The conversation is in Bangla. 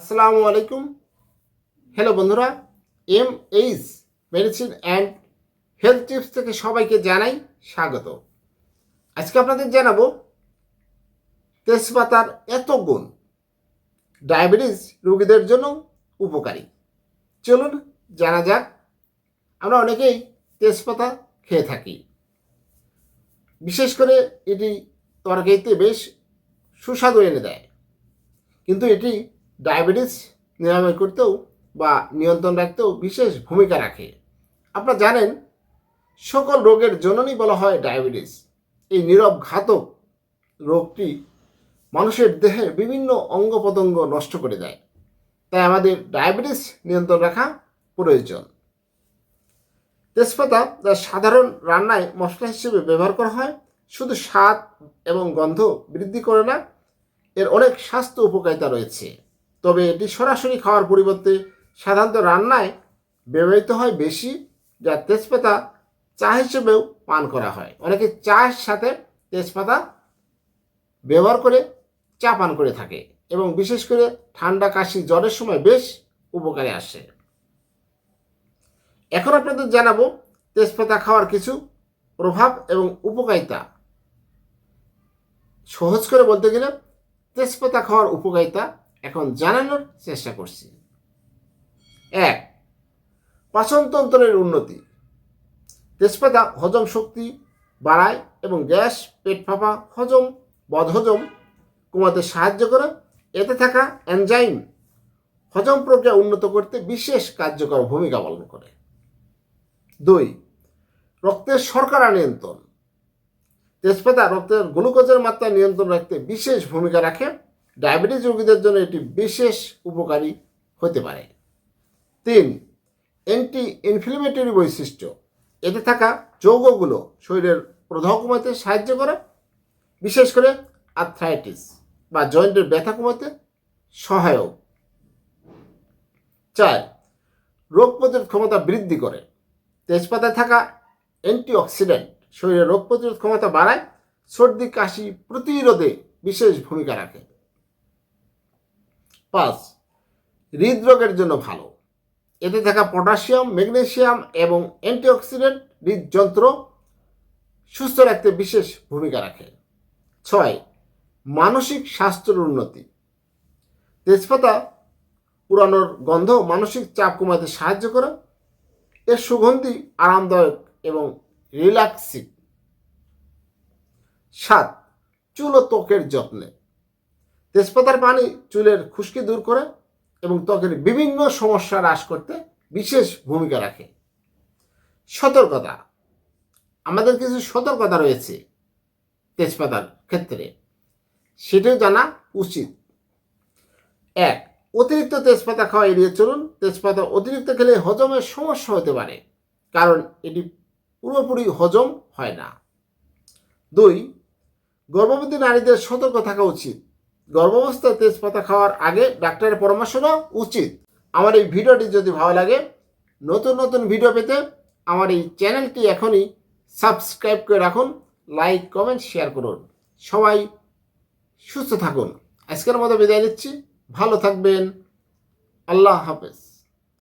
আসসালামু আলাইকুম। হ্যালো বন্ধুরা M H medicine and health tips থেকে সবাইকে জানাই স্বাগত। আজকে আপনাদের জানাব, তেজপাতার এত গুণ ডায়াবেটিস রোগীদের জন্য উপকারী। চলুন জানা যাক, আমরা অনেকেই তেজপাতা খেয়ে থাকি। বিশেষ করে এটি তরকারিতে বেশ সুস্বাদু এনে দেয়। কিন্তু এটি ডায়াবেটিস নিরাময় করতেও বা নিয়ন্ত্রণ রাখতেও বিশেষ ভূমিকা রাখে। আপনারা জানেন, সকল রোগের জননই বলা হয় ডায়াবেটিস। এই নীরব ঘাতক রোগটি মানুষের দেহের বিভিন্ন অঙ্গ প্রত্যঙ্গ নষ্ট করে দেয়। তাই আমাদের ডায়াবেটিস নিয়ন্ত্রণ রাখা প্রয়োজন। তেজপাতা যা সাধারণ রান্নায় মশলা হিসেবে ব্যবহার করা হয়, শুধু স্বাদ এবং গন্ধ বৃদ্ধি করে না, এর অনেক স্বাস্থ্য উপকারিতা রয়েছে। তবে এটি সরাসরি খাওয়ার পরিবর্তে সাধারণত রান্নায় ব্যবহৃত হয় বেশি, যা তেজপাতা চা হিসেবেও পান করা হয়। অনেকে চায়ের সাথে তেজপাতা ব্যবহার করে চা পান করে থাকে এবং বিশেষ করে ঠান্ডা কাশি জ্বরের সময় বেশ উপকারে আসে। এখন আপনাদের জানাব তেজপাতা খাওয়ার কিছু প্রভাব এবং উপকারিতা। সহজ করে বলতে গেলে তেজপাতা খাওয়ার উপকারিতা এখন জানানোর চেষ্টা করছি। এক, পাচনতন্ত্রের উন্নতি। তেজপাতা হজম শক্তি বাড়ায় এবং গ্যাস, পেট ফাঁপা, হজম, বদহজম কমাতে সাহায্য করে। এতে থাকা এনজাইম হজম প্রক্রিয়া উন্নত করতে বিশেষ কার্যকর ভূমিকা পালন করে। দুই, রক্তের শর্করা নিয়ন্ত্রণ। তেজপাতা রক্তের গ্লুকোজের মাত্রা নিয়ন্ত্রণ রাখতে বিশেষ ভূমিকা রাখে। ডায়াবেটিস রোগীদের জন্য এটি বিশেষ উপকারী হতে পারে। তিন অ্যান্টি ইনফ্লেমেটরি বৈশিষ্ট্য। এতে থাকা যৌগগুলো শরীরের প্রদাহ কমাতে সাহায্য করে, বিশেষ করে আর্থ্রাইটিস বা জয়েন্টের ব্যথা কমাতে সহায়ক। চার, রোগ প্রতিরোধ ক্ষমতা বৃদ্ধি করে। তেজপাতায় থাকা অ্যান্টিঅক্সিডেন্ট শরীরের রোগ প্রতিরোধ ক্ষমতা বাড়ায়, সর্দি, কাশি প্রতিরোধে বিশেষ ভূমিকা রাখে। পাঁচ হৃদরোগের জন্য ভালো। এতে থাকা পটাশিয়াম, ম্যাগনেসিয়াম এবং অ্যান্টিঅক্সিডেন্ট হৃদযন্ত্র সুস্থ রাখতে বিশেষ ভূমিকা রাখে। ছয়, মানসিক স্বাস্থ্যের উন্নতি। তেজপাতা পুরানোর গন্ধ মানসিক চাপ কমাতে সাহায্য করে। এর সুগন্ধি আরামদায়ক এবং রিল্যাক্সিং সাত, চুল ও ত্বকের যত্নে। তেজপাতার পানি চুলের খুশকি দূর করে এবং ত্বকের বিভিন্ন সমস্যা হ্রাস করতে বিশেষ ভূমিকা রাখে। সতর্কতা। আমাদের কিছু সতর্কতা রয়েছে তেজপাতার ক্ষেত্রে। সেটাও জানা উচিত। এক, অতিরিক্ত তেজপাতা খাওয়া এড়িয়ে চলুন। তেজপাতা অতিরিক্ত খেলে হজমের সমস্যা হতে পারে, কারণ এটি পুরোপুরি হজম হয় না। দুই, গর্ভবতী নারীদের সতর্ক থাকা উচিত। গর্ভাবস্থায় তেজপাতা খাওয়ার আগে ডাক্তারের পরামর্শ নেওয়া উচিত। আমার এই ভিডিওটি যদি ভালো লাগে, নতুন নতুন ভিডিও পেতে আমার এই চ্যানেলটি এখনই সাবস্ক্রাইব করে রাখুন, লাইক, কমেন্ট, শেয়ার করুন। সবাই সুস্থ থাকুন। আজকের মতো বিদায় নিচ্ছি। ভালো থাকবেন। আল্লাহ হাফেজ।